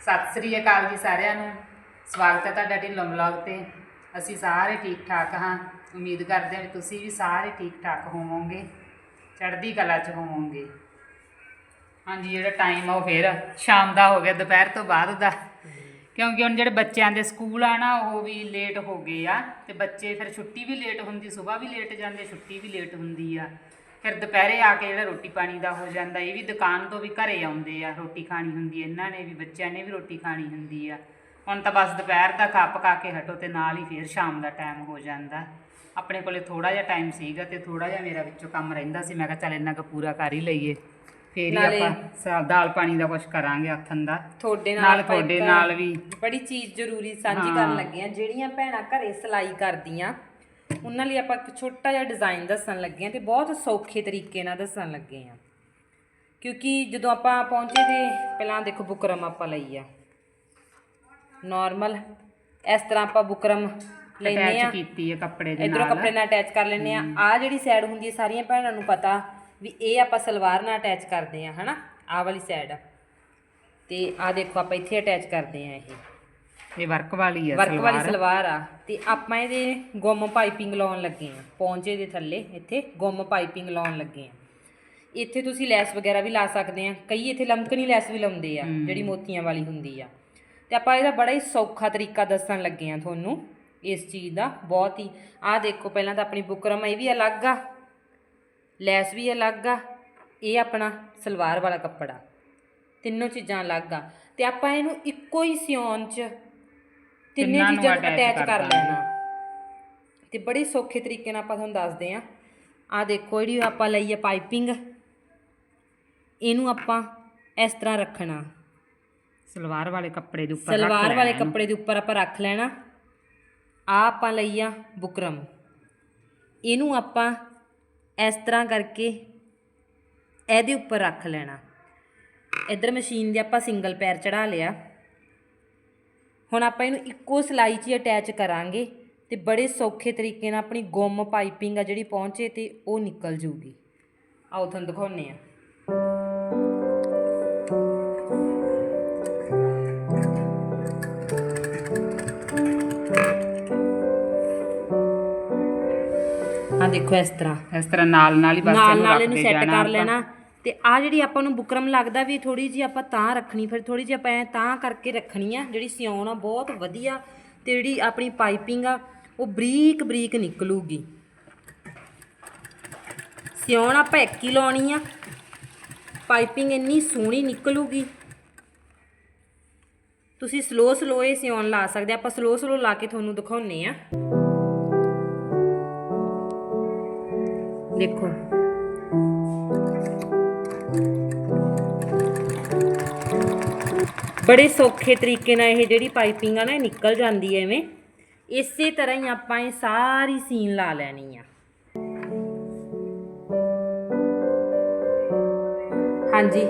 ਸਤਿ ਸ੍ਰੀ ਅਕਾਲ ਜੀ ਸਾਰਿਆਂ ਨੂੰ। ਸਵਾਗਤ ਹੈ ਤੁਹਾਡਾ ਢਿੱਲੋਂ ਬਲੌਗ ਤੇ। ਅਸੀਂ ਸਾਰੇ ਠੀਕ ਠਾਕ ਹਾਂ। ਉਮੀਦ ਕਰਦੇ ਹਾਂ ਵੀ ਤੁਸੀਂ ਵੀ ਸਾਰੇ ਠੀਕ ਠਾਕ ਹੋਵੋਗੇ। ਚੜ੍ਹਦੀ ਕਲਾ 'ਚ ਹੋਵੋਗੇ। ਹਾਂਜੀ, ਜਿਹੜਾ ਟਾਈਮ ਆ ਉਹ ਫੇਰ ਸ਼ਾਮ ਦਾ ਹੋ ਗਿਆ, ਦੁਪਹਿਰ ਤੋਂ ਬਾਅਦ ਦਾ। ਕਿਉਂਕਿ ਹੁਣ ਜਿਹੜੇ ਬੱਚਿਆਂ ਦੇ ਸਕੂਲ ਆ ਨਾ, ਉਹ ਵੀ ਲੇਟ ਹੋ ਗਏ ਆ। ਤੇ ਬੱਚੇ ਫਿਰ ਛੁੱਟੀ ਵੀ ਲੇਟ ਹੁੰਦੀ, ਸਵੇਰ ਵੀ ਲੇਟ ਜਾਂਦੇ, ਛੁੱਟੀ ਵੀ ਲੇਟ ਹੁੰਦੀ ਆ। ਫਿਰ ਦੁਪਹਿਰੇ ਆ ਕੇ ਜਿਹੜਾ ਰੋਟੀ ਪਾਣੀ ਦਾ ਹੋ ਜਾਂਦਾ ਇਹ ਵੀ ਦੁਕਾਨ ਤੋਂ ਵੀ ਘਰੇ ਆਉਂਦੇ ਆ ਰੋਟੀ ਖਾਣੀ ਹੁੰਦੀ ਹੈ ਇਹਨਾਂ ਨੇ ਵੀ ਬੱਚਿਆਂ ਨੇ ਵੀ ਰੋਟੀ ਖਾਣੀ ਹੁੰਦੀ ਆ। ਹੁਣ ਤਾਂ ਬਸ ਦੁਪਹਿਰ ਦਾ ਖਾ ਪਕਾ ਕੇ ਹਟੋ ਤੇ ਨਾਲ ਹੀ ਫਿਰ ਸ਼ਾਮ ਦਾ ਟਾਈਮ ਹੋ ਜਾਂਦਾ। ਆਪਣੇ ਕੋਲੇ ਥੋੜਾ ਜਿਹਾ ਟਾਈਮ ਸੀਗਾ ਤੇ ਥੋੜਾ ਜਿਹਾ ਮੇਰਾ ਵਿੱਚੋਂ ਕੰਮ ਰਹਿੰਦਾ ਸੀ ਮੈਂ ਕਿਹਾ ਚੱਲ ਇੰਨਾ ਕੁ ਪੂਰਾ ਕਰ ਹੀ ਲਈਏ। ਫੇਰ ਹੀ ਨਾਲੇ- ਆਪਾਂ ਸਾ- ਦਾਲ ਪਾਣੀ ਦਾ ਕੁਝ ਕਰਾਂਗੇ ਹੱਥਨ ਦਾ। ਤੁਹਾਡੇ ਨਾਲ ਨਾਲ ਆਪਾਂ ਤੁਹਾਡੇ ਇੱਕ ਨਾਲ ਵੀ। ਬੜੀ ਚੀਜ਼ ਜ਼ਰੂਰੀ ਸਾਂਝੀ ਹਾਂ। ਕਰਨ ਲੱਗੇ ਆ ਜਿਹੜੀਆਂ ਭੈਣਾਂ ਘਰੇ ਸਿਲਾਈ ਕਰਦੀਆਂ ਉਹਨਾਂ ਲਈ ਆਪਾਂ ਇੱਕ ਛੋਟਾ ਜਿਹਾ ਡਿਜ਼ਾਈਨ ਦੱਸਣ ਲੱਗੇ ਆ ਤੇ ਬਹੁਤ ਸੌਖੇ ਤਰੀਕੇ ਨਾਲ ਦੱਸਣ ਲੱਗੇ ਆ ਕਿਉਂਕਿ ਜਦੋਂ ਆਪਾਂ ਪਹੁੰਚੇ ਤੇ ਪਹਿਲਾਂ ਦੇਖੋ ਬੁਕਰਮ ਆਪਾਂ ਲਈ ਆ। ਨਾਰਮਲ ਇਸ ਤਰ੍ਹਾਂ ਆਪਾਂ ਬੁਕਰਮ ਲੈਨੇ ਆ ਅਟੈਚ ਕੀਤੀ ਹੈ ਕੱਪੜੇ ਦੇ ਇਧਰੋਂ ਨਾਲ। ਕੱਪੜੇ ਨਾਲ ਅਟੈਚ ਕਰ ਲੈਨੇ ਆ ਆ ਜਿਹੜੀ ਸਾਈਡ ਹੁੰਦੀ ਹੈ ਸਾਰੀਆਂ ਭੈਣਾਂ ਨੂੰ ਪਤਾ ਵੀ ਇਹ ਆਪਾਂ ਸਲਵਾਰ ਨਾਲ ਅਟੈਚ ਕਰਦੇ ਆ ਹਨਾ? ਆਹ ਵਾਲੀ ਸਾਈਡ ਤੇ ਆ ਦੇਖੋ ਆਪਾਂ ਇੱਥੇ ਅਟੈਚ ਕਰਦੇ ਆ ਇਹ। ਇਹ ਵਰਕ ਵਾਲੀ ਹੈ ਵਰਕ ਵਾਲੀ ਸਲਵਾਰ। ਆ। ਤੇ ਆਪਾਂ ਇਹਦੇ ਗੁੰਮ ਪਾਈਪਿੰਗ ਲਾਉਣ ਲੱਗੇ ਆ। ਪੌਂਚੇ ਦੇ ਥੱਲੇ ਇੱਥੇ ਗੁੰਮ ਪਾਈਪਿੰਗ ਲਾਉਣ ਲੱਗੇ ਆ। ਇੱਥੇ ਤੁਸੀਂ ਲੈਸ ਵਗੈਰਾ ਵੀ ਲਾ ਸਕਦੇ ਆ। ਕਈ ਇੱਥੇ ਲਮਕਣੀ ਲੈਸ ਵੀ ਲਾਉਂਦੇ ਆ ਜਿਹੜੀ ਮੋਤੀਆਂ ਵਾਲੀ ਹੁੰਦੀ ਆ। ਤੇ ਆਪਾਂ ਇਹਦਾ ਬੜਾ ਹੀ ਸੌਖਾ ਤਰੀਕਾ ਦੱਸਣ ਲੱਗੇ ਆ ਤੁਹਾਨੂੰ ਇਸ ਚੀਜ਼ ਦਾ। ਬਹੁਤ ਹੀ ਆਹ ਦੇਖੋ ਪਹਿਲਾਂ ਤਾਂ ਆਪਣੀ ਬੁਕਰਮ ਇਹ ਵੀ ਅਲੱਗ ਆ। ਲੈਸ ਵੀ ਅਲੱਗ ਆ। ਇਹ ਆਪਣਾ ਸਲਵਾਰ ਵਾਲਾ ਕੱਪੜਾ। ਤਿੰਨੋਂ ਚੀਜ਼ਾਂ ਅਲੱਗ ਆ। ਤੇ ਆਪਾਂ ਇਹਨੂੰ ਇੱਕੋ ਹੀ ਸਿਉਣ 'ਚ ਤਿੰਨੇ ਤਿੰਨਾਂ ਨੂੰ ਚੀਜ਼ਾਂ ਨੂੰ attach ਅਟੈਚ ਕਰ। ਲੈਣਾ। ਤੇ ਬੜੇ ਸੌਖੇ ਤਰੀਕੇ ਨਾਲ ਆਪਾਂ ਤੁਹਾਨੂੰ ਦੱਸਦੇ ਆ ਆ ਦੇਖੋ ਜਿਹੜੀ ਆਪਾਂ ਲਈ ਹੈ ਪਾਈਪਿੰਗ ਇਹਨੂੰ ਆਪਾਂ ਇਸ ਤਰ੍ਹਾਂ ਰੱਖਣਾ। ਸਲਵਾਰ ਵਾਲੇ ਕੱਪੜੇ ਦੇ ਉੱਪਰ ਰੱਖ ਸਲਵਾਰ ਵਾਲੇ ਲੈਣਾ। ਕੱਪੜੇ ਦੇ ਉੱਪਰ ਆਪਾਂ ਰੱਖ ਲੈਣਾ। ਆ ਆਪਾਂ ਲਈ ਆ ਬੁਕਰਮ। ਇਹਨੂੰ ਆਪਾਂ ਇਸ ਤਰ੍ਹਾਂ ਕਰਕੇ ਇਹਦੇ ਉੱਪਰ ਰੱਖ ਲੈਣਾ। ਇੱਧਰ ਮਸ਼ੀਨ ਦੇ ਆਪਾਂ ਸਿੰਗਲ ਪੈਰ ਚੜਾ ਲਿਆ। ਹੁਣ ਆਪਾਂ ਇਹਨੂੰ ਇੱਕੋ ਸਲਾਈ 'ਚ ਹੀ ਅਟੈਚ ਕਰਾਂਗੇ ਤੇ ਬੜੇ ਸੌਖੇ ਤਰੀਕੇ ਨਾਲ ਆਪਣੀ ਗੁੰਮ ਪਾਈਪਿੰਗ ਆ ਜਿਹੜੀ ਪਹੁੰਚੇ ਤੇ ਉਹ ਨਿਕਲ ਜੂਗੀ। ਆਓ ਤੁਹਾਨੂੰ ਦਿਖਾਉਨੇ ਆ ਆ ਦੇਖੋ ਇਸ ਤਰ੍ਹਾਂ। ਇਸ ਤਰ੍ਹਾਂ ਨਾਲ ਨਾਲ ਹੀ ਬਸ ਨਾਲ ਨਾਲ ਇਹਨੂੰ ਸੈੱਟ ਕਰ। ਲੈਣਾ। ਤੇ ਆ ਜਿਹੜੀ ਆਪਾਂ ਨੂੰ ਬੁਕਰਮ ਲੱਗਦਾ ਵੀ ਥੋੜੀ ਜੀ ਆਪਾਂ ਤਾਂ ਰੱਖਣੀ, ਫਿਰ ਥੋੜੀ ਜੀ ਆਪਾਂ ਐ ਤਾਂ ਕਰਕੇ ਰੱਖਣੀ ਆ, ਜਿਹੜੀ ਸਿਉਣ ਆ, ਬਹੁਤ ਵਧੀਆ ਤੇ ਜਿਹੜੀ ਆਪਣੀ ਪਾਈਪਿੰਗ ਆ, ਉਹ ਬਰੀਕ ਬਰੀਕ ਨਿਕਲੂਗੀ। ਸਿਉਣ ਆਪਾਂ ਇੱਕ ਹੀ ਲਾਉਣੀ ਆ, ਪਾਈਪਿੰਗ ਇੰਨੀ ਸੋਹਣੀ ਨਿਕਲੂਗੀ। ਤੁਸੀਂ ਸਲੋ ਸਲੋ ਇਹ ਸਿਉਣ ਲਾ ਸਕਦੇ ਆਪਾਂ ਸਲੋ ਸਲੋ ਲਾ ਕੇ ਤੁਹਾਨੂੰ ਦਿਖਾਉਨੇ ਆ। ਦੇਖੋ। ਬੜੇ ਸੌਖੇ ਤਰੀਕੇ ਨਾਲ ਇਹ ਜਿਹੜੀ ਪਾਈਪਿੰਗ ਆ ਨਾ, ਇਹ ਨਿਕਲ ਜਾਂਦੀ ਹੈ ਐਵੇਂ। ਇਸੇ ਤਰ੍ਹਾਂ ਹੀ ਆਪਾਂ ਇਹ ਸਾਰੀ ਸੀਨ ਲਾ ਲੈਣੀ ਆ। ਹਾਂਜੀ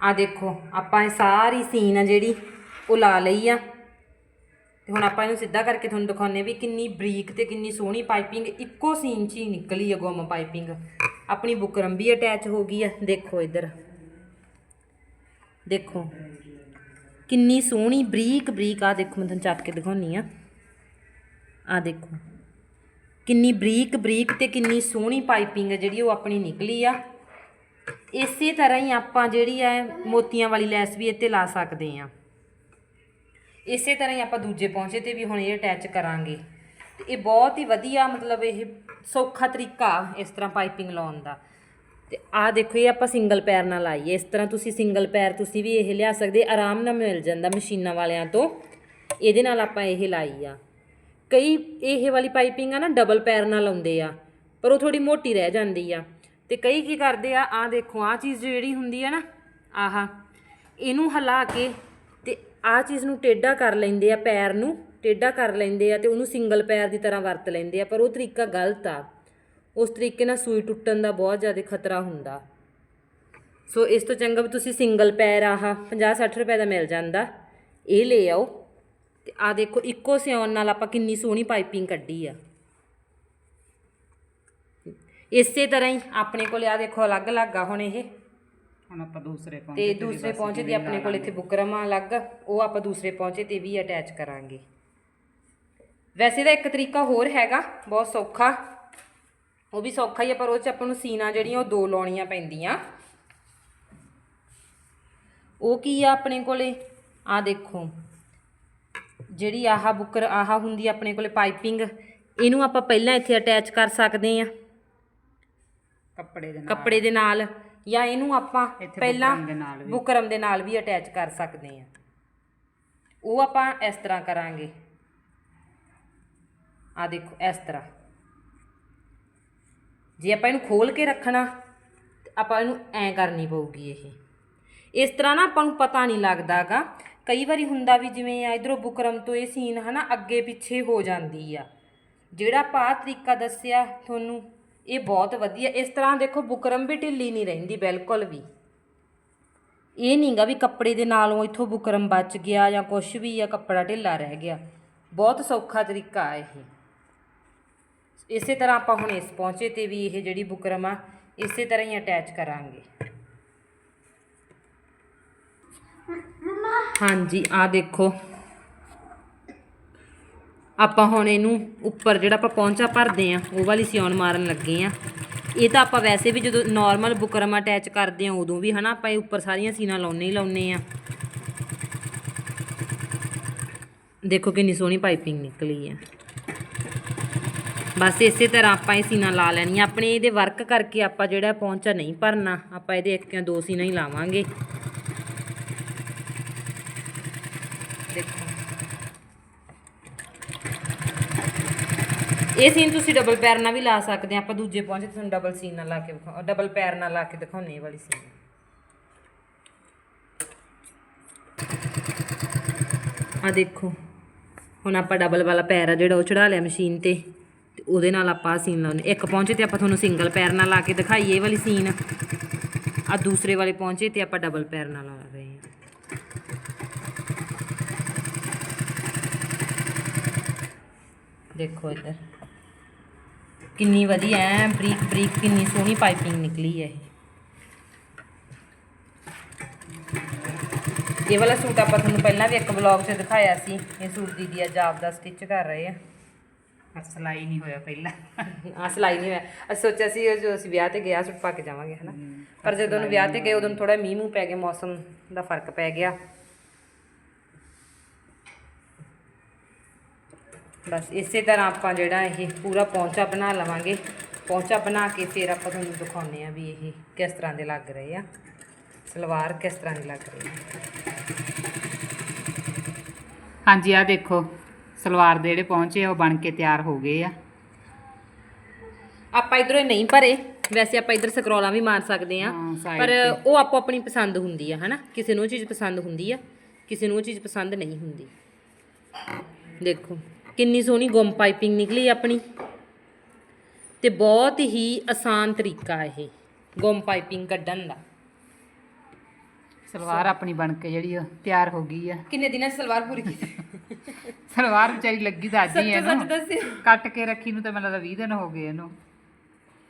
ਆ ਦੇਖੋ, ਆਪਾਂ ਇਹ ਸਾਰੀ ਸੀਨ ਆ ਜਿਹੜੀ ਉਹ ਲਾ ਲਈ ਆ। ਤੇ ਹੁਣ ਆਪਾਂ ਇਹਨੂੰ ਸਿੱਧਾ ਕਰਕੇ ਤੁਹਾਨੂੰ ਦਿਖਾਉਨੇ ਵੀ ਕਿੰਨੀ ਬਰੀਕ ਤੇ ਕਿੰਨੀ ਸੋਹਣੀ ਪਾਈਪਿੰਗ, ਇੱਕੋ ਸੀਨ 'ਚ ਹੀ ਨਿਕਲੀ ਆ ਗੁੰਮ ਪਾਈਪਿੰਗ। ਆਪਣੀ ਬੁਕਰਮ ਵੀ ਅਟੈਚ ਹੋ ਗਈ ਆ, ਦੇਖੋ ਇੱਧਰ। ਦੇਖੋ ਕਿੰਨੀ ਸੋਹਣੀ ਬਰੀਕ ਬਰੀਕ ਆ ਦੇਖੋ ਮੈਂ ਤੁਹਾਨੂੰ ਚੱਕ ਕੇ ਦਿਖਾਉਣੀ ਆ। ਆ ਦੇਖੋ। ਕਿੰਨੀ ਬਰੀਕ ਬਰੀਕ ਤੇ ਕਿੰਨੀ ਸੋਹਣੀ ਪਾਈਪਿੰਗ ਹੈ ਜਿਹੜੀ ਉਹ ਆਪਣੀ ਨਿਕਲੀ ਆ। ਇਸੇ ਤਰ੍ਹਾਂ ਹੀ ਆਪਾਂ ਜਿਹੜੀ ਹੈ ਮੋਤੀਆਂ ਵਾਲੀ ਲੈਸ ਵੀ ਇੱਥੇ ਲਾ ਸਕਦੇ ਆ ਇਸੇ ਤਰ੍ਹਾਂ ਹੀ ਆਪਾਂ ਦੂਜੇ ਪੌਂਚੇ ਤੇ ਵੀ ਹੁਣ ਇਹ ਅਟੈਚ ਕਰਾਂਗੇ। ਤੇ ਇਹ ਬਹੁਤ ਹੀ ਵਧੀਆ ਮਤਲਬ ਇਹ ਸੌਖਾ ਤਰੀਕਾ ਇਸ ਤਰ੍ਹਾਂ ਪਾਈਪਿੰਗ ਲਾਉਣ ਦਾ। ਤੇ ਆਹ ਦੇਖੋ, ਇਹ ਆਪਾਂ ਸਿੰਗਲ ਪੈਰ ਨਾਲ ਲਾਈਏ। ਇਸ ਤਰ੍ਹਾਂ ਤੁਸੀਂ ਸਿੰਗਲ ਪੈਰ ਤੁਸੀਂ ਵੀ ਇਹ ਲਿਆ ਸਕਦੇ, ਆਰਾਮ ਨਾਲ ਮਿਲ ਜਾਂਦਾ ਮਸ਼ੀਨਾਂ ਵਾਲਿਆਂ ਤੋਂ। ਇਹਦੇ ਨਾਲ ਆਪਾਂ ਇਹ ਲਾਈ ਆ। ਕਈ ਇਹ ਵਾਲੀ ਪਾਈਪਿੰਗ ਆ ਨਾ ਡਬਲ ਪੈਰ ਨਾਲ ਲਾਉਂਦੇ ਆ, ਪਰ ਉਹ ਥੋੜੀ ਮੋਟੀ ਰਹਿ ਜਾਂਦੀ ਆ। ਤੇ ਕਈ ਕੀ ਕਰਦੇ ਆ, ਆਹ ਦੇਖੋ, ਆਹ ਚੀਜ਼ ਜਿਹੜੀ ਹੁੰਦੀ ਆ ਨਾ, ਆਹਾ, ਇਹਨੂੰ ਹਿਲਾ ਕੇ ਤੇ ਆਹ ਚੀਜ਼ ਨੂੰ ਟੇਢਾ ਕਰ ਲੈਂਦੇ ਆ ਪੈਰ ਨੂੰ। ਟੇਢਾ ਕਰ ਲੈਂਦੇ ਆ ਤੇ ਉਹਨੂੰ ਸਿੰਗਲ ਪੈਰ ਦੀ ਤਰ੍ਹਾਂ ਵਰਤ ਲੈਂਦੇ ਆ, ਪਰ ਉਹ ਤਰੀਕਾ ਗਲਤ ਆ। ਉਸ ਤਰੀਕੇ ਨਾਲ ਸੂਈ ਟੁੱਟਣ ਦਾ ਬਹੁਤ ਜ਼ਿਆਦਾ ਖਤਰਾ ਹੁੰਦਾ। ਸੋ ਇਸ ਤੋਂ ਚੰਗਾ ਵੀ ਤੁਸੀਂ ਸਿੰਗਲ ਪੈਰ ਆਹ 50 60 ਰੁਪਏ ਦਾ ਮਿਲ ਜਾਂਦਾ। ਇਹ ਲੈ ਆਓ। ਤੇ ਆ ਦੇਖੋ ਇੱਕੋ ਸਿਉਣ ਨਾਲ ਆਪਾਂ ਕਿੰਨੀ ਸੋਹਣੀ ਪਾਈਪਿੰਗ ਕੱਢੀ ਆ। ਇਸੇ ਤਰ੍ਹਾਂ ਹੀ ਆਪਣੇ ਕੋਲ ਆ ਦੇਖੋ ਅਲੱਗ-ਅਲੱਗ ਆ ਹੁਣ ਇਹ। ਹੁਣ ਆਪਾਂ ਦੂਸਰੇ ਤੇ ਪਹੁੰਚੇ ਦੂਸਰੇ ਪਹੁੰਚੇ ਤੇ ਆਪਣੇ ਕੋਲ ਇੱਥੇ ਬੁਕਰਮ ਆ ਅਲੱਗ ਉਹ ਆਪਾਂ ਦੂਸਰੇ ਪਹੁੰਚੇ ਤੇ ਵੀ ਅਟੈਚ ਕਰਾਂਗੇ। ਵੈਸੇ ਤਾਂ ਇੱਕ ਤਰੀਕਾ ਹੋਰ ਹੈਗਾ ਬਹੁਤ ਸੌਖਾ। ਉਹ ਵੀ ਸੌਖਾ ਹੀ ਆ ਪਰ ਉਹ ਚ ਆਪਾਂ ਨੂੰ ਸੀਨਾ ਜਿਹੜੀਆਂ ਉਹ ਦੋ ਲਾਉਣੀਆਂ ਪੈਂਦੀਆਂ। ਉਹ ਕੀ ਆ ਆਪਣੇ ਕੋਲੇ? ਆ ਦੇਖੋ। ਜਿਹੜੀ ਆਹ ਬੁਕਰ ਆਹ ਹੁੰਦੀ ਆਪਣੇ ਕੋਲੇ ਪਾਈਪਿੰਗ। ਇਹਨੂੰ ਆਪਾਂ ਪਹਿਲਾਂ ਇੱਥੇ ਅਟੈਚ ਕਰ ਸਕਦੇ ਆ। ਕੱਪੜੇ ਦੇ ਨਾਲ। ਕੱਪੜੇ ਦੇ ਨਾਲ। ਜਾਂ ਇਹਨੂੰ ਆਪਾਂ ਪਹਿਲਾਂ। ਬੁਕਰਮ ਦੇ ਨਾਲ ਵੀ ਅਟੈਚ ਕਰ ਸਕਦੇ ਆ। ਉਹ ਆਪਾਂ ਇਸ ਤਰ੍ਹਾਂ ਕਰਾਂਗੇ। ਆ ਦੇਖੋ ਇਸ ਤਰ੍ਹਾਂ। ਜੇ ਆਪਾਂ ਇਹਨੂੰ ਖੋਲ ਕੇ ਰੱਖਣਾ ਤੇ ਆਪਾਂ ਇਹਨੂੰ ਐਂ ਕਰਨੀ ਪਊਗੀ ਇਹ। ਇਸ ਤਰ੍ਹਾਂ ਨਾ ਆਪਾਂ ਨੂੰ ਪਤਾ ਨਹੀਂ ਲੱਗਦਾਗਾ। ਕਈ ਵਾਰੀ ਹੁੰਦਾ ਵੀ ਜਿਵੇਂ ਆ ਇਧਰੋਂ ਬੁਕਰਮ ਤੋਂ ਇਹ ਸੀਨ ਹਨਾ ਅੱਗੇ ਪਿੱਛੇ ਹੋ ਜਾਂਦੀ ਆ। ਜਿਹੜਾ ਆਪਾਂ ਆਹ ਤਰੀਕਾ ਦੱਸਿਆ ਤੁਹਾਨੂੰ, ਇਹ ਬਹੁਤ ਵਧੀਆ। ਇਸ ਤਰ੍ਹਾਂ ਦੇਖੋ ਬੁਕਰਮ ਵੀ ਢਿੱਲੀ ਨਹੀਂ ਰਹਿੰਦੀ ਬਿਲਕੁਲ ਵੀ। ਇਹ ਨਹੀਂਗਾ ਵੀ ਕੱਪੜੇ ਦੇ ਨਾਲੋਂ ਇੱਥੋਂ ਬੁਕਰਮ ਬਚ ਗਿਆ ਜਾਂ ਕੁਝ ਵੀ ਆ, ਕੱਪੜਾ ਢਿੱਲਾ ਰਹਿ ਗਿਆ। ਬਹੁਤ ਸੌਖਾ ਤਰੀਕਾ ਆ ਇਹ। ਇਸੇ ਤਰ੍ਹਾਂ ਆਪਾਂ ਹੁਣ ਇਸ ਪਹੁੰਚੇ ਤੇ ਵੀ ਇਹ ਜਿਹੜੀ ਬੁਕਰਮ ਆ ਇਸੇ ਤਰ੍ਹਾਂ ਹੀ ਅਟੈਚ ਕਰਾਂਗੇ। ਹਾਂਜੀ ਆ ਦੇਖੋ। ਆਪਾਂ ਹੁਣ ਇਹਨੂੰ ਉੱਪਰ ਜਿਹੜਾ ਆਪਾਂ ਪਹੁੰਚਾ ਭਰਦੇ ਆ ਉਹ ਵਾਲੀ ਸਿਉਣ ਮਾਰਨ ਲੱਗੇ ਆ ਇਹ ਤਾਂ ਆਪਾਂ ਵੈਸੇ ਵੀ ਜਦੋਂ ਨਾਰਮਲ ਬੁਕਰਮ ਅਟੈਚ ਕਰਦੇ ਆ ਉਦੋਂ ਵੀ ਹਨਾ ਆਪਾਂ ਇਹ ਉੱਪਰ ਸਾਰੀਆਂ ਸੀਨਾ ਲਾਉਣੇ ਹੀ ਲਾਉਣੇ ਆ ਦੇਖੋ ਕਿੰਨੀ ਸੋਹਣੀ ਪਾਈਪਿੰਗ ਨਿਕਲੀ ਆ ਬਸ ਇਸੇ ਤਰ੍ਹਾਂ ਆਪਾਂ ਇਹ ਸੀਨਾ ਲਾ ਲੈਣੀਆਂ ਆਪਣੇ ਇਹਦੇ ਵਰਕ ਕਰਕੇ ਆਪਾਂ ਜਿਹੜਾ ਪਹੁੰਚਾ ਨਹੀਂ ਭਰਨਾ, ਆਪਾਂ ਇਹਦੇ ਇੱਕ ਜਾਂ ਦੋ ਸੀਨਾ ਹੀ ਲਾਵਾਂਗੇ। ਦੇਖੋ। ਇਹ ਸੀਨ ਤੁਸੀਂ ਡਬਲ ਪੈਰ ਨਾਲ ਵੀ ਲਾ ਸਕਦੇ ਆ। ਆਪਾਂ ਦੂਜੇ ਪਹੁੰਚੇ ਤੁਹਾਨੂੰ ਡਬਲ ਸੀਨ ਨਾਲ ਲਾ ਕੇ ਵਿਖਾ ਡਬਲ ਪੈਰ ਨਾਲ ਲਾ ਕੇ ਦਿਖਾਉਣੇ ਇਹ ਵਾਲੀ ਸੀਨ। ਆ ਦੇਖੋ। ਹੁਣ ਆਪਾਂ ਡਬਲ ਵਾਲਾ ਪੈਰ ਆ ਜਿਹੜਾ ਉਹ ਚੜਾ ਲਿਆ ਮਸ਼ੀਨ ਤੇ। ਉਹਦੇ ਨਾਲ ਆਪਾਂ ਆਹ ਸੀਨ ਲਾਉਣੇ ਇੱਕ ਪਹੁੰਚੇ ਤੇ ਆਪਾਂ ਤੁਹਾਨੂੰ ਸਿੰਗਲ ਪੈਰ ਨਾਲ ਲਾ ਕੇ ਦਿਖਾਈਏ ਇਹ ਵਾਲੀ ਸੀਨ ਆ ਦੂਸਰੇ ਵਾਲੇ ਪਹੁੰਚੇ ਤੇ ਆਪਾਂ ਡਬਲ ਪੈਰ ਨਾਲ ਲਾ ਰਹੇ ਹਾਂ। ਦੇਖੋ ਇੱਧਰ। ਕਿੰਨੀ ਵਧੀਆ ਐ, ਬਰੀਕ ਬਰੀਕ, ਕਿੰਨੀ ਸੋਹਣੀ ਪਾਈਪਿੰਗ ਨਿਕਲੀ ਹੈ ਇਹ। ਵਾਲਾ ਸੂਟ ਆਪਾਂ ਤੁਹਾਨੂੰ ਪਹਿਲਾਂ ਵੀ ਇੱਕ ਵਲੌਗ 'ਚ ਦਿਖਾਇਆ ਸੀ। ਇਹ ਸੂਟ ਦੀਦੀ ਅੱਜ ਆਪ ਦਾ ਸਟਿਚ ਕਰ ਰਹੇ ਆ। ਪਰ ਸਲਾਈ ਨਹੀਂ ਹੋਇਆ ਪਹਿਲਾਂ। ਆ ਸਿਲਾਈ ਨਹੀਂ ਹੋਇਆ। ਅਸੀਂ ਸੋਚਿਆ ਸੀ ਉਹ ਜੋ ਅਸੀਂ ਵਿਆਹ ਤੇ ਗਿਆ ਸੂਟ ਪਾ ਕੇ ਜਾਵਾਂਗੇ ਹਨਾ? ਪਰ ਜਦੋਂ ਨੂੰ ਵਿਆਹ ਤੇ ਗਏ ਉਦੋਂ ਥੋੜਾ ਮੀਂਹ ਮੂੰਹ ਪੈ ਗਿਆ ਮੌਸਮ ਦਾ ਫ਼ਰਕ ਪੈ ਗਿਆ। ਬਸ ਇਸੇ ਤਰ੍ਹਾਂ ਆਪਾਂ ਜਿਹੜਾ ਇਹ ਪੂਰਾ ਪੌਂਚਾ ਬਣਾ ਲਵਾਂਗੇ। ਪੌਂਚਾ ਬਣਾ ਕੇ ਫਿਰ ਆਪਾਂ ਤੁਹਾਨੂੰ ਦਿਖਾਉਂਦੇ ਆ ਵੀ ਇਹ ਕਿਸ ਤਰ੍ਹਾਂ ਦੇ ਲੱਗ ਰਹੇ ਆ। ਸਲਵਾਰ ਕਿਸ ਤਰ੍ਹਾਂ ਦੀ ਲੱਗ ਰਹੀ ਹੈ। ਹਾਂਜੀ ਆ ਦੇਖੋ। ਸਲਵਾਰ ਦੇ ਜਿਹੜੇ ਪਹੁੰਚੇ ਆ ਉਹ ਬਣ ਕੇ ਤਿਆਰ ਹੋ ਗਏ ਆ। ਆਪਾਂ ਇਧਰੋਂ ਨਹੀਂ ਭਰੇ। ਵੈਸੇ ਆਪਾਂ ਇਧਰ ਸਕਰੋਲਾਂ ਵੀ ਮਾਰ ਸਕਦੇ ਆ। ਹਾਂ, side ਪਰ ਉਹ ਆਪੋ ਆਪਣੀ ਪਸੰਦ ਹੁੰਦੀ ਆ ਹਨਾ? ਕਿਸੇ ਨੂੰ ਉਹ ਚੀਜ਼ ਪਸੰਦ ਹੁੰਦੀ ਆ ਕਿਸੇ ਨੂੰ ਉਹ ਚੀਜ਼ ਪਸੰਦ ਨਹੀਂ ਹੁੰਦੀ। ਦੇਖੋ ਕਿੰਨੀ ਸੋਹਣੀ ਗੁੰਮ ਪਾਈਪਿੰਗ ਨਿਕਲੀ ਆਪਣੀ। ਤੇ ਬਹੁਤ ਹੀ ਆਸਾਨ ਤਰੀਕਾ ਇਹ ਗੁੰਮ ਪਾਈਪਿੰਗ ਕੱਢਣ ਦਾ। ਸਲਵਾਰ ਆਪਣੀ ਬਣ ਕੇ ਜਿਹੜੀ ਉਹ ਤਿਆਰ ਹੋ ਗਈ ਆ। ਕਿੰਨੇ ਦਿਨਾਂ 'ਚ ਸਲਵਾਰ ਪੂਰੀ ਕੀਤੀ? ਸਲਵਾਰ ਵਿਚਾਰੀ ਲੱਗੀ ਤਾਂ ਅੱਜ ਹੀ ਸੱਚ ਇਹਨੂੰ ਦੱਸਿਓ। ਕੱਟ ਕੇ ਰੱਖੀ ਨੂੰ ਤਾਂ ਮੈਨੂੰ ਲੱਗਦਾ 20 ਦਿਨ ਹੋ ਗਏ ਇਹਨੂੰ।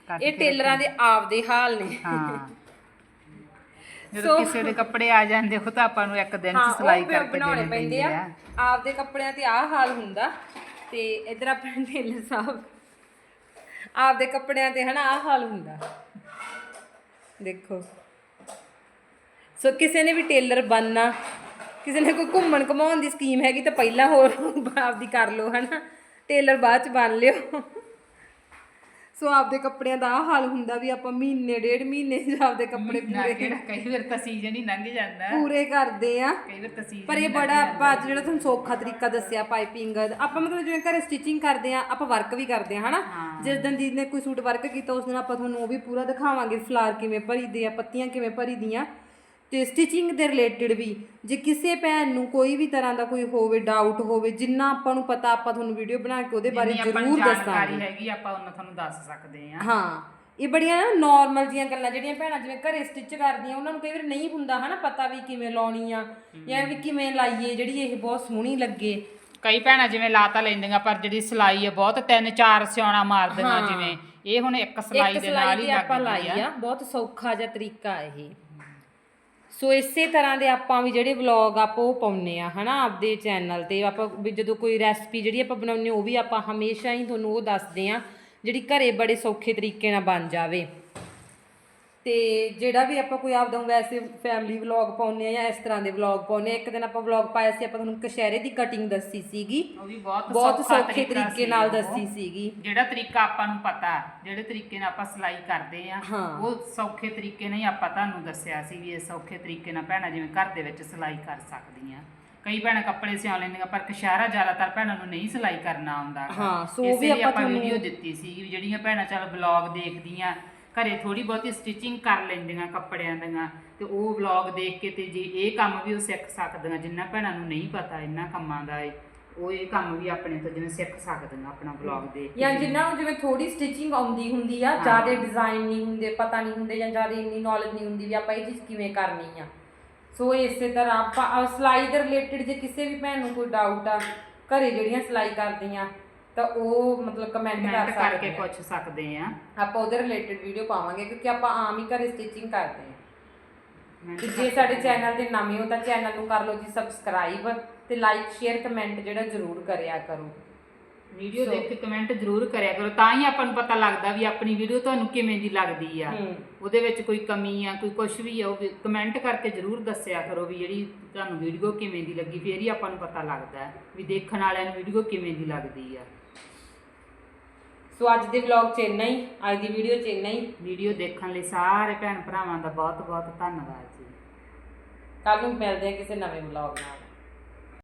ਕੱਟ ਇਹ ਕੇ ਟੇਲਰਾਂ ਦੇ ਆਪਦੇ ਹਾਲ ਨੇ। ਹਾਂ। ਜਦੋਂ ਕਿਸੇ ਦੇ ਕੱਪੜੇ ਆ ਜਾਂਦੇ ਉਹ ਤਾਂ ਆਪਾਂ ਨੂੰ ਇੱਕ ਦਿਨ ਹਾਂ ਚ ਸਿਲਾਈ ਉਹ ਕਰਕੇ ਬਣਾਉਣੇ ਦੇਣੇ ਪੈਂਦੇ ਆ। ਆਪਦੇ ਕੱਪੜਿਆਂ ਤੇ ਆਹ ਹਾਲ ਹੁੰਦਾ। ਤੇ ਇਧਰ ਆਪਣੇ ਟੇਲਰ ਸਾਹਿਬ। ਆਪਦੇ ਕੱਪੜਿਆਂ ਤੇ ਹਨਾ ਆਹ ਹਾਲ ਹੁੰਦਾ। ਦੇਖੋ। ਸੋ ਕਿਸੇ ਨੇ ਵੀ ਟੇਲਰ ਬਣਨਾ ਕਿਸੇ ਨੇ ਕੋਈ ਘੁੰਮਣ ਘਮਾਉਣ ਦੀ ਸਕੀਮ ਹੈਗੀ ਤਾਂ ਪਹਿਲਾਂ ਹੋਰ ਆਪਦੀ ਕਰ ਲਓ ਹਨਾ? ਟੇਲਰ ਬਾਅਦ ਚ ਬਣ ਲਿਓ। ਸੋ ਆਪਦੇ ਕੱਪੜਿਆਂ ਦਾ ਹਾਲ ਹੁੰਦਾ ਵੀ ਆਪਾਂ ਮਹੀਨੇ ਡੇਢ ਮਹੀਨੇ 'ਚ ਆਪਦੇ ਕੱਪੜੇ ਪੂਰੇ ਕਿਹੜਾ ਕਈ ਵਾਰ ਤਾਂ ਸੀਜ਼ਨ ਹੀ ਲੰਘ ਜਾਂਦਾ। ਪੂਰੇ ਕਰਦੇ ਆ। ਕਈ ਵਾਰ ਤਾਂ season ਪਰ ਇਹ ਬੜਾ ਆਪਾਂ ਅੱਜ ਜਿਹੜਾ ਤੁਹਾਨੂੰ ਸੌਖਾ ਤਰੀਕਾ ਦੱਸਿਆ ਪਾਈਪਿੰਗ ਆਪਾਂ ਮਤਲਬ ਜਿਵੇਂ ਘਰੇ ਸਟਿਚਿੰਗ ਕਰਦੇ ਆ ਆਪਾਂ ਵਰਕ ਵੀ ਕਰਦੇ ਆ ਹਨਾ? ਜਿਸ ਦਿਨ ਦੀਦੀ ਨੇ ਕੋਈ ਸੂਟ ਵਰਕ ਕੀਤਾ ਉਸ ਦਿਨ ਆਪਾਂ ਤੁਹਾਨੂੰ ਉਹ ਵੀ ਪੂਰਾ ਦਿਖਾਵਾਂਗੇ ਫਲਾਰ ਕਿਵੇਂ ਭਰੀਦੇ ਆ ਪੱਤੀਆਂ ਕਿਵੇਂ ਭਰੀਦੀਆਂ। ਤੇ ਸਟਿਚਿੰਗ ਦੇ ਰਿਲੇਟਡ ਵੀ। ਜੇ ਕਿਸੇ ਭੈਣ ਨੂੰ ਕੋਈ ਵੀ ਤਰ੍ਹਾਂ ਦਾ ਕੋਈ ਹੋਵੇ ਡਾਊਟ ਹੋਵੇ ਜਿੰਨਾ ਆਪਾਂ ਨੂੰ ਪਤਾ ਆਪਾਂ ਤੁਹਾਨੂੰ ਵੀਡੀਓ ਬਣਾ ਕੇ ਉਹਦੇ ਬਾਰੇ ਜ਼ਰੂਰ ਦੱਸਾਂਗੇ। ਜਾਣਕਾਰੀ ਹੈਗੀ ਆਪਾਂ ਉਹਨਾਂ ਤੁਹਾਨੂੰ ਦੱਸ ਸਕਦੇ ਆ ਹਾਂ ਇਹ ਬੜੀਆਂ ਨਾ ਨਾਰਮਲ ਜੀਆਂ ਗੱਲਾਂ ਜਿਹੜੀਆਂ ਭੈਣਾਂ ਜਿਵੇਂ ਘਰੇ ਸਟਿਚ ਕਰਦੀਆਂ ਉਹਨਾਂ ਨੂੰ ਕਈ ਵਾਰ ਨਹੀਂ ਹੁੰਦਾ ਹਨਾ ਪਤਾ ਵੀ ਕਿਵੇਂ ਲਾਉਣੀ ਆ ਜਾਂ ਵੀ ਕਿਵੇਂ ਲਾਈਏ ਜਿਹੜੀ ਇਹ ਬਹੁਤ ਸੋਹਣੀ ਲੱਗੇ। ਕਈ ਭੈਣਾਂ ਜਿਵੇਂ ਲਾਤਾ ਲੈਂਦੀਆਂ ਪਰ ਜਿਹੜੀ ਸਿਲਾਈ ਹੈ ਬਹੁਤ ਤਿੰਨ ਚਾਰ ਸਿਉਣਾ ਮਾਰਦੀਆਂ ਜਿਵੇਂ। ਇਹ ਹੁਣ ਇੱਕ ਸਿਲਾਈ ਦੇ ਨਾਲ ਹੀ ਲੱਗਦੀ ਆ। ਆ ਬਹੁਤ ਸੌਖਾ ਜਿਹਾ ਤਰੀਕਾ ਇਹ। ਸੋ ਇਸੇ ਤਰ੍ਹਾਂ ਦੇ ਆਪਾਂ ਵੀ ਜਿਹੜੇ ਵਲੌਗ ਆਪਾਂ ਉਹ ਪਾਉਨੇ ਆ ਹਨਾ, ਆਪਦੇ ਚੈਨਲ ਤੇ। ਆਪਾਂ ਵੀ ਜਦੋਂ ਕੋਈ ਰੈਸਪੀ ਜਿਹੜੀ ਆਪਾਂ ਬਣਾਉਂਦੇ ਉਹ ਵੀ ਆਪਾਂ ਹਮੇਸ਼ਾ ਹੀ ਤੁਹਾਨੂੰ ਉਹ ਦੱਸਦੇ ਆ ਜਿਹੜੀ ਘਰੇ ਬੜੇ ਸੌਖੇ ਤਰੀਕੇ ਨਾਲ ਬਣ ਜਾਵੇ। ਤੇ ਜਿਹੜਾ ਵੀ ਆਪਾਂ ਕੋਈ ਆਪਦਾ ਵੈਸੇ ਫੈਮਿਲੀ ਵਲੌਗ ਪਾਉਨੇ ਆ ਜਾਂ ਇਸ ਤਰ੍ਹਾਂ ਦੇ ਵਲੌਗ ਪਾਉਨੇ ਆ ਇੱਕ ਦਿਨ ਆਪਾਂ ਵਲੌਗ ਪਾਇਆ ਸੀ ਆਪਾਂ ਤੁਹਾਨੂੰ ਕਸ਼ਹਿਰੇ ਦੀ ਕਟਿੰਗ ਦੱਸੀ ਸੀਗੀ ਉਹ ਵੀ ਬਹੁਤ ਬਹੁਤ ਸੌਖਾ ਸੌਖੇ ਤਰੀਕਾ ਤਰੀਕੇ ਸੀ ਨਾਲ ਉਹ। ਦੱਸੀ ਸੀਗੀ ਜਿਹੜਾ ਤਰੀਕਾ ਆਪਾਂ ਨੂੰ ਪਤਾ ਜਿਹੜੇ ਤਰੀਕੇ ਨਾਲ ਆਪਾਂ ਸਿਲਾਈ ਕਰਦੇ ਆ ਹਾਂ। ਉਹ ਸੌਖੇ ਤਰੀਕੇ ਨਾਲ ਹੀ ਆਪਾਂ ਤੁਹਾਨੂੰ ਦੱਸਿਆ ਸੀ ਵੀ ਇਹ ਸੌਖੇ ਤਰੀਕੇ ਨਾਲ ਭੈਣਾਂ ਜਿਵੇਂ ਘਰ ਦੇ ਵਿੱਚ ਸਿਲਾਈ ਕਰ ਸਕਦੀਆਂ ਕਈ ਭੈਣਾਂ ਕੱਪੜੇ ਸਿਉਂ ਲੈਂਦੀਆਂ ਪਰ ਕਸ਼ਾਰਾ ਜ਼ਿਆਦਾਤਰ ਭੈਣਾਂ ਨੂੰ ਨਹੀਂ ਸਿਲਾਈ ਕਰਨਾ ਆਉਂਦਾ ਗਾ। ਹਾਂ, ਸੋ ਇਸੇ ਵੀ ਲਈ ਆਪਾਂ ਤੁਹਾਨੂੰ- ਵੀਡੀਓ ਦਿੱਤੀ ਸੀ ਵੀ ਜਿਹੜੀਆਂ ਭੈਣਾਂ ਚੱਲ ਵਲੌਗ ਦੇਖਦੀਆਂ ਘਰੇ ਥੋੜੀ ਬਹੁਤੀ ਸਟਿਚਿੰਗ ਕਰ ਲੈਂਦੀਆਂ ਕੱਪੜਿਆਂ ਦੀਆਂ ਤੇ ਉਹ ਵਲੌਗ ਦੇਖ ਕੇ ਤੇ ਜੇ ਇਹ ਕੰਮ ਵੀ ਉਹ ਸਿੱਖ ਸਕਦੀਆਂ ਜਿੰਨਾ ਭੈਣਾਂ ਨੂੰ ਨਹੀਂ ਪਤਾ ਇਹਨਾਂ ਕੰਮਾਂ ਦਾ ਏ ਉਹ ਇਹ ਕੰਮ ਵੀ ਆਪਣੇ ਤੋਂ ਜਿਵੇਂ ਸਿੱਖ ਸਕਦੀਆਂ ਆਪਣਾ ਵਲੌਗ ਦੇਖ ਕੇ ਜਾਂ ਜਿਨ੍ਹਾਂ ਨੂੰ ਜਿਵੇਂ ਥੋੜੀ ਸਟਿਚਿੰਗ ਆਉਂਦੀ ਹੁੰਦੀ ਆ ਜ਼ਿਆਦਾ ਡਿਜ਼ਾਈਨ ਨਹੀਂ ਹੁੰਦੇ ਪਤਾ ਨਹੀਂ ਹੁੰਦੇ ਜਾਂ ਜ਼ਿਆਦਾ ਇੰਨੀ ਨੌਲੇਜ ਨਹੀਂ ਹੁੰਦੀ ਵੀ ਆਪਾਂ ਇਹ ਚੀਜ਼ ਕਿਵੇਂ ਕਰਨੀ ਆ। ਸੋ ਇਸੇ ਤਰ੍ਹਾਂ ਆਪਾਂ ਸਿਲਾਈ ਦੇ ਰਿਲੇਟਡ ਜੇ ਕਿਸੇ ਵੀ ਭੈਣ ਨੂੰ ਕੋਈ ਡਾਊਟ ਆ ਘਰੇ ਜਿਹੜੀਆਂ ਸਿਲਾਈ ਕਰਦੀਆਂ ਤਾਂ ਉਹ ਮਤਲਬ ਕਮੈਂਟ ਕਰ ਕਮੈਂਟ ਸਕਦੇ ਕਰਕੇ ਆ। ਪੁੱਛ ਸਕਦੇ ਆ। ਆਪਾਂ ਉਹਦੇ ਰਿਲੇਟਡ ਵੀਡੀਓ ਪਾਵਾਂਗੇ ਕਿਉਂਕਿ ਆਪਾਂ ਆਮ ਹੀ ਘਰੇ ਸਟਿਚਿੰਗ ਕਰਦੇ ਹਾਂ ਤੇ ਜੇ ਸਾਡੇ ਚੈਨਲ ਤੇ ਨਵੇਂ ਹੋ ਤਾਂ ਚੈਨਲ ਨੂੰ ਕਰ ਲਓ ਜੀ ਸਬਸਕ੍ਰਾਈਬ ਤੇ ਲਾਈਕ ਸ਼ੇਅਰ ਕਮੈਂਟ ਜਿਹੜਾ ਜ਼ਰੂਰ ਕਰਿਆ ਕਰੋ। ਵੀਡੀਓ ਦੇਖ ਕੇ ਕਮੈਂਟ ਜ਼ਰੂਰ ਕਰਿਆ ਕਰੋ। ਤਾਂ ਹੀ ਆਪਾਂ ਨੂੰ ਪਤਾ ਲੱਗਦਾ ਵੀ ਆਪਣੀ ਵੀਡੀਓ ਤੁਹਾਨੂੰ ਕਿਵੇਂ ਦੀ ਲੱਗਦੀ ਆ। ਉਹਦੇ ਵਿੱਚ ਕੋਈ ਕਮੀ ਆ ਕੋਈ ਕੁਝ ਵੀ ਆ ਉਹ ਕਮੈਂਟ ਕਰਕੇ ਜ਼ਰੂਰ ਦੱਸਿਆ ਕਰੋ ਵੀ ਜਿਹੜੀ ਤੁਹਾਨੂੰ ਵੀਡੀਓ ਕਿਵੇਂ ਦੀ ਲੱਗੀ। ਫੇਰ ਹੀ ਆਪਾਂ ਨੂੰ ਪਤਾ ਲੱਗਦਾ ਹੈ ਵੀ ਦੇਖਣ ਵਾਲਿਆਂ ਨੂੰ ਵੀਡੀਓ ਕਿਵੇਂ ਦੀ ਲੱਗਦੀ ਆ। ਸੋ ਅੱਜ ਦੇ ਵਲੌਗ 'ਚ ਇੰਨਾ ਹੀ ਅੱਜ ਦੀ ਵੀਡੀਓ 'ਚ ਇੰਨਾ ਹੀ। ਵੀਡੀਓ ਦੇਖਣ ਲਈ ਸਾਰੇ ਭੈਣ ਭਰਾਵਾਂ ਦਾ ਬਹੁਤ ਬਹੁਤ ਧੰਨਵਾਦ ਜੀ। ਕੱਲ ਨੂੰ ਮਿਲਦੇ ਹਾਂ ਕਿਸੇ ਨਵੇਂ ਵਲੌਗ ਨਾਲ।